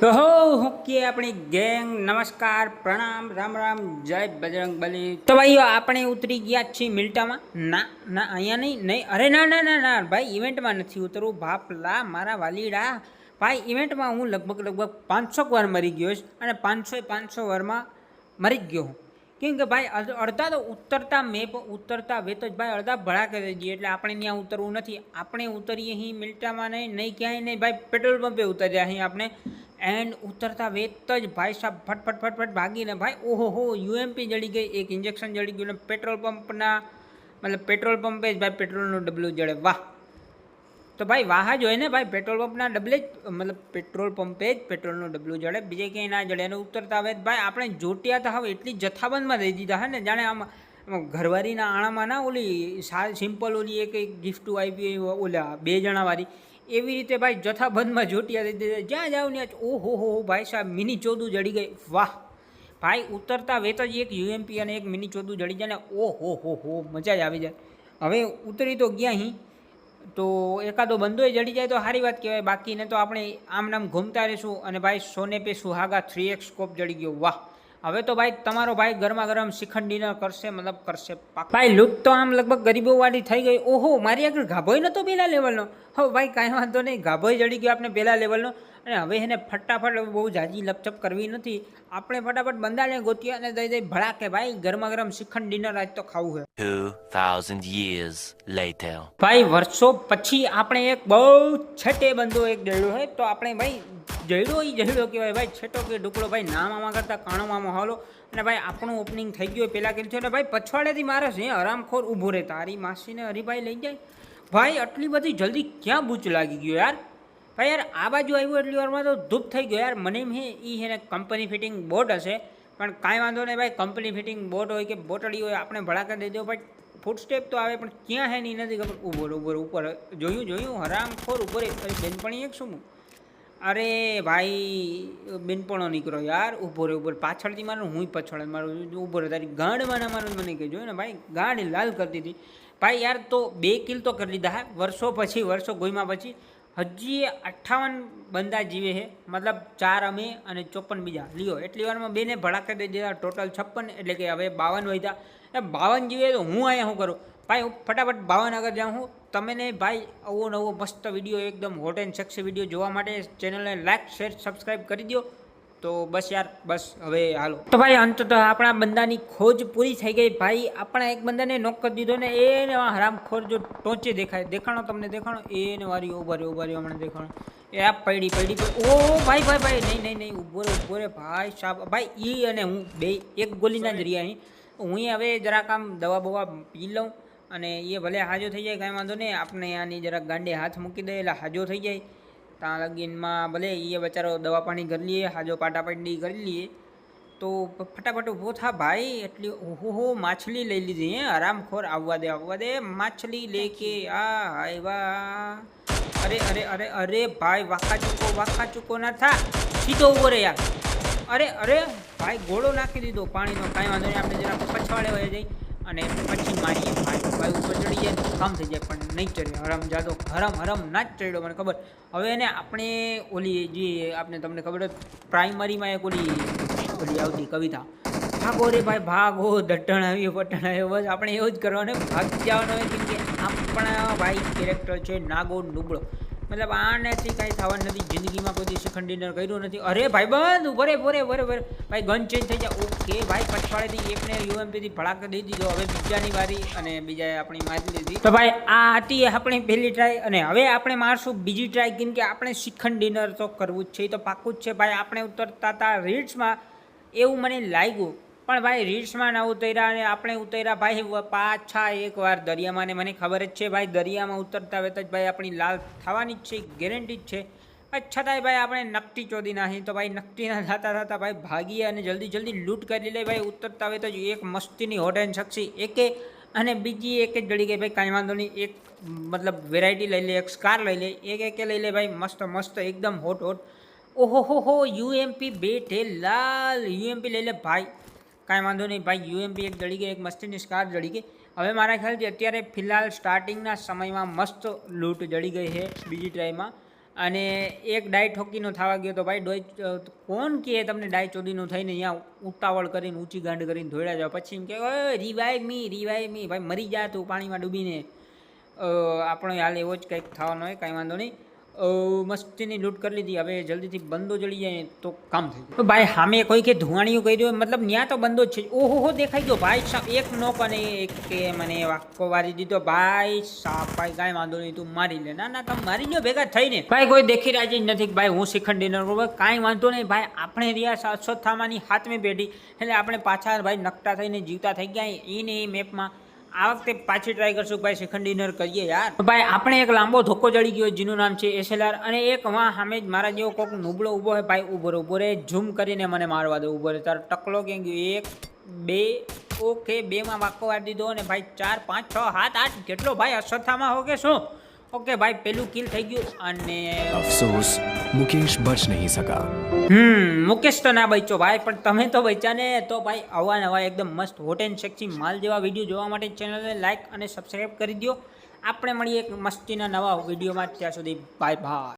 તો હો, હું કે આપણી ગેંગ, નમસ્કાર, પ્રણામ, રામ રામ, જય બજરંગ બલી. તો ભાઈઓ, આપણે ઉતરી ગયા છીએ મિલ્ટામાં. ના ના, અહીંયા નહીં નહીં. અરે, ના ના ના ના, ભાઈ, ઇવેન્ટમાં નથી ઉતરવું. બાપલા, મારા વાલીડા. ભાઈ, ઇવેન્ટમાં હું લગભગ લગભગ પાંચસો વાર મરી ગયો છું અને પાંચસો પાંચસો વારમાં મરી ગયો હું. કેમ કે ભાઈ અડધા તો ઉતરતા મેપ ઉતરતા વેત જ ભાઈ, અડધા ભળા કરી દઈએ. એટલે આપણે ત્યાં ઉતરવું નથી. આપણે ઉતરીએ અહીં મિલ્ટામાં નહીં નહીં ક્યાંય નહીં. ભાઈ, પેટ્રોલ પંપે ઉતર્યા અહીં આપણે. એન્ડ ઉતરતા વેત જ ભાઈ સાહેબ ફટ ફટ ફટ ફટ ભાગીને ભાઈ ઓહો હો યુએમપી જડી ગઈ, એક ઇન્જેક્શન જડી ગયું, ને પેટ્રોલ પંપના મતલબ પેટ્રોલ પંપે જ ભાઈ પેટ્રોલનું ડબલું જડે. વાહ! તો ભાઈ વાહ જ હોય ને ભાઈ પેટ્રોલ પંપના ડબલે જ, મતલબ પેટ્રોલ પંપે જ પેટ્રોલનું ડબલું જડે. બીજે ક્યાંય ના જડે. અને ઉતરતા વેત ભાઈ આપણે જોટિયા તો હવે એટલી જથ્થાબંધમાં દઈ દીધા હે ને, જાણે આમ ઘરવાળીના આણામાં ના ઓલી સા, સિમ્પલ ઓલી એક ગિફ્ટ આવી ઓલા બે જણાવાળી એવી રીતે ભાઈ જથ્થાબંધમાં જોટિયા દઈ દીધા. જ્યાં જાવ ત્યાં ઓહો હો હો, ભાઈ સાહેબ, મિની ચોદું જડી ગઈ. વાહ. ભાઈ ઉતરતા વેત જ એક યુએમપી અને એક મિની ચોદું જડી જાય ને ઓ હો હો, મજા જ આવી જાય. હવે ઉતરી તો ગયા અહીં તો એકાદો બંદોય જડી જાય તો સારી વાત કહેવાય. બાકીને તો આપણે આમ નામ ઘૂમતા રહીશું અને ભાઈ સોને પે સુહાગા થ્રી એક્સ સ્કોપ જડી ગયો. વાહ. હવે તો ભાઈ તમારો ભાઈ ગરમા ગરમ શ્રીખંડ ડિનર કરશે, મતલબ કરશે. ભાઈ લૂંટ તો આમ લગભગ ગરીબોવાળી થઈ ગઈ. ઓહો, મારી આગળ ગાભોય નતો પહેલાં લેવલનો હો ભાઈ કાંઈ વાંધો નહીં, ગાભોય જડી ગયો આપણે પહેલાં લેવલનો અને હવે એને ફટાફટ બહુ જાજી લપચપ કરવી નથી. આપણે ફટાફટ બંદાને ગોતીએ અને દઈ દઈ ભળા કે ભાઈ ગરમા ગરમ શ્રીખંડ ડિનર આજ તો ખાવું છે. 2000 years later. ભાઈ વર્ષો પછી આપણે એક બહુ છેટે બંધો એક જડ્યો હોય તો આપણે ભાઈ જડ્યો ઈ જડ્યો કહેવાય. ભાઈ છેટો કે ઢુકડો ભાઈ નામ આમાં કરતાં કાણો મામો હાલો અને ભાઈ આપણું ઓપનિંગ થઈ ગયું પહેલાં કર્યું છે. અને ભાઈ પછવાડેથી મારે છે આરામખોર ઊભો રહે તારી માસીને હરીભાઈ લઈ જાય. ભાઈ આટલી બધી જલ્દી ક્યાં બૂચ લાગી ગયો યાર? ભાઈ યાર આ બાજુ આવ્યું એટલી વારમાં તો ધૂપ થઈ ગયો યાર. મને એ છે ને કંપની ફિટિંગ બોટ હશે. પણ કાંઈ વાંધો નહીં ભાઈ કંપની ફિટિંગ બોટ હોય કે બોટડી હોય આપણે ભડાકા દઈ દો ભાઈ ફૂટ સ્ટેપ તો આવે પણ ક્યાં હે નહીં નથી ખબર. ઊભો રહો, ઊભો રહો, ઉપર. જોયું જોયું? હરામ ખોર ઉપર બેનપણી એક શું અરે ભાઈ બેનપણો નીકળો યાર. ઊભો રે ઉપર પાછળથી મારું હું પાછળ મારું ઊભો રહે. તારી ગાંડમાં મારું મને કહેજો ને ભાઈ. ગાંડ લાલ કરતી હતી. ભાઈ યાર તો બે કિલ તો કરી લીધા વર્ષો પછી વર્ષો ગોઈમાં પછી. હજી અઠ્ઠાવન બંદા જીવે છે. મતલબ ચાર અમે અને ચોપન બીજા. લ્યો, એટલી વારમાં બેને ભડાકા દઈ દીધા. ટોટલ છપ્પન, એટલે કે હવે બાવન વધ્યા. એ બાવન જીવે તો હું અહીંયા શું કરું? ભાઈ, હું ફટાફટ બાવન આગળ જાઉં હું તમે ભાઈ, આવો નવો મસ્ત વીડિયો, એકદમ હોટ એન્ડ સેક્સી વીડિયો જોવા માટે ચેનલને લાઇક શેર સબસ્ક્રાઈબ કરી દો તો બસ યાર, બસ, હવે હાલો. તો ભાઈ, અંત તો આપણા બંદાની ખોજ પૂરી થઈ ગઈ. ભાઈ, આપણા એક બંદાને નોક કરી દીધો ને એને હરામખોર જો ટોચે દેખાય. દેખાણો તમને દેખાણો? એને વારી ઊભા રહ્યો ઊભા રહ્યો હમણાં દેખાણો. એ આ પડી પડી ઓ ભાઈ ભાઈ ભાઈ, નહીં નહીં નહીં ઊભો રે ઊભો રે ભાઈ સાહેબ ભાઈ એ અને હું બે, એક ગોલીના જ રહ્યા હું હવે જરાક આમ દવા બવા પી લઉં અને એ ભલે હાજો થઈ જાય, કાંઈ વાંધો નહીં. આપણે આની જરાક ગાંડે હાથ મૂકી દે, એટલે હાજો થઈ જાય. ત્યાં લગીનમાં ભલે એ બચારો દવા પાણી કરી લઈએ, હાજો પાટાપાટી કરી લઈએ. તો ફટાફટ ઊભો થા ભાઈ, એટલી ઓહો માછલી લઈ લીધી, હે, આરામખોર, આવવા દે આવવા દે, માછલી લે કે આ આવ્યા અરે અરે અરે અરે ભાઈ વાખા ચૂકો વાખા ચૂકો ના થા. સીધો ઊભો રે યાર. અરે અરે, ભાઈ, ગોળો નાખી દીધો, પાણીનો, કાંઈ વાંધો નહીં, આપણે જરા પછવાડે વહી જઈ. અને પછી મારીએ. ભાઈ ઉપર ચડી જાય કામ થઈ જાય, પણ નહીં ચડ્યો. હરમ જાદો, હરમ હરમ ના જ ચડ્યો મને ખબર. હવે એને આપણે ઓલી જે આપણે તમને ખબર પ્રાઇમરીમાં એક ઓલી ઓલી આવતી કવિતા. ભાગો રે ભાઈ, ભાગો દટ્ટણ આવ્યો, પટણ આવ્યો. બસ આપણે એવું જ કરવાનું. ભાગ જવાનું હોય કેમ કે આપણા ભાઈ કેરેક્ટર છે નાગો નુબળો. મતલબ આનાથી કાંઈ થવાનું નથી, જિંદગીમાં કોઈ દિવસ ડિનર કર્યું નથી. અરે ભાઈ, બંધ ભરે ભરે ભરે ભરે ભાઈ ગન ચેન્જ થઈ જાય. ઓકે, ભાઈ પછવાડેથી એકને યુએમપીથી ભડાક દઈ દીધો. હવે બીજાની વારી અને બીજાએ આપણી મારી લીધી. તો ભાઈ, આ હતી આપણી પહેલી ટ્રાય અને હવે આપણે મારશું બીજી ટ્રાય કેમ કે આપણે શિખંડ ડિનર તો કરવું જ છે. એ તો પાક્કું જ છે. ભાઈ, આપણે ઉતરતા હતા રીલ્સમાં એવું મને લાગ્યું પણ ભાઈ રીલ્સમાં ના ઉતર્યા અને આપણે ઉતર્યા. ભાઈ પાછા એકવાર દરિયામાં ને મને ખબર જ છે ભાઈ, દરિયામાં ઉતરતા વેત જ ભાઈ આપણી લાલ થવાની જ છે ગેરંટી જ છે. છતાંય ભાઈ આપણે નકટી ચોદી નાખી. તો ભાઈ નકટીના થતા થતા ભાઈ ભાગીએ અને જલ્દી જલ્દી લૂંટ કરી લે ભાઈ. ઉતરતા વેત જ એક મસ્તીની હોટ એન્ડ શક્ષી એકે અને બીજી એક જ જડી ગઈ ભાઈ કાંઈ વાંધો નહીં. એક મતલબ વેરાયટી લઈ લે, એક સ્કાર લઈ લે, એક એકે લઈ લે ભાઈ. મસ્ત મસ્ત, એકદમ હોટ હોટ. ઓહો હો હો યુએમપી બેઠે લાલ. યુએમપી લઈ લે ભાઈ. કાંઈ વાંધો નહીં, ભાઈ યુએમપી એક જડી ગઈ, એક મસ્તીની સ્કાર જડી ગઈ. હવે મારા ખ્યાલથી અત્યારે ફિલહાલ સ્ટાર્ટિંગના સમયમાં મસ્ત લૂંટ જડી ગઈ છે બીજી ટ્રાયમાં અને એક ડાય ઠોકીનો થવા ગયો તો ભાઈ, ડોય કોણ કહે તમને ડાય ચોદીનો થઈને અહીંયા ઉતાવળ કરીને, ઊંચી ગાંડ કરીને ધોળ્યા જાવ પછી એમ કે રિવાઈવ મી રિવાઈવ મી ભાઈ, મરી જા તું પાણીમાં ડૂબીને. આપણો હાલ એવો જ કંઈક થવાનો હોય, કાંઈ વાંધો નહીં. મસ્તીની લૂંટ કરી લીધી. હવે જલ્દીથી બંદો જળી જાય તો કામ થઈ ગયું ભાઈ સામે કોઈ કે ધુવાણીયું કર્યું મતલબ ન્યા તો બંદો જ છે. ઓહો દેખાઈ ગયો. ભાઈ સાહેબ એક નોક અને એક કે મને વાક્કો વારી દીધો. ભાઈ સાહેબ ભાઈ, કાંઈ વાંધો નહીં, તું મારી લે. ના ના તમે મારી લો ભેગા થઈને. ભાઈ, કોઈ દેખી રાજી નથી ભાઈ, હું શિખંડ ડિનર કરું કાંઈ વાંધો નહીં. ભાઈ, આપણે રહ્યા સાતસો થામાની હાથમી પેઢી એટલે આપણે પાછા, ભાઈ, નકટા થઈને જીવતા થઈ ગયા. એને એ મેપમાં આ વખતે પાછી ટ્રાય કરશું ભાઈ શ્રીખંડ ડિનર કરીએ યાર. ભાઈ, આપણે એક લાંબો ધોકો જડી ગયો જેનું નામ છે એસએલઆર અને એક વાં સામે જ મારા જેવો કોક નુબળો ઊભો હોય ભાઈ, ઊભો રહે ઊભો રહે, ઝૂમ કરીને મને મારવા દે, ઊભો રહે. તારો ટકલો ક્યાં ગયો? એક, બે ઓકે બેમાં વાક્કો વાળી દીધો અને ભાઈ, ચાર, પાંચ, છ, સાત, આઠ, કેટલો ભાઈ અશ્વત્થામાં હો કે શું? ઓકે ભાઈ પેલું કિલ થઈ ગયું અને અફસોસ મુકેશ બચ નહીં શકા હમ મુકેશ તો ના બચ્યો ભાઈ પણ તમે તો બચ્યા ને. તો ભાઈ આવા નવા એકદમ મસ્ત હોટ એન્ડ સેક્સી માલ જેવા વીડિયો જોવા માટે ચેનલને લાઇક અને સબસ્ક્રાઈબ કરી દો આપણે મળીએ એક મસ્તીના નવા વિડીયોમાં ત્યાં સુધી બાય બાય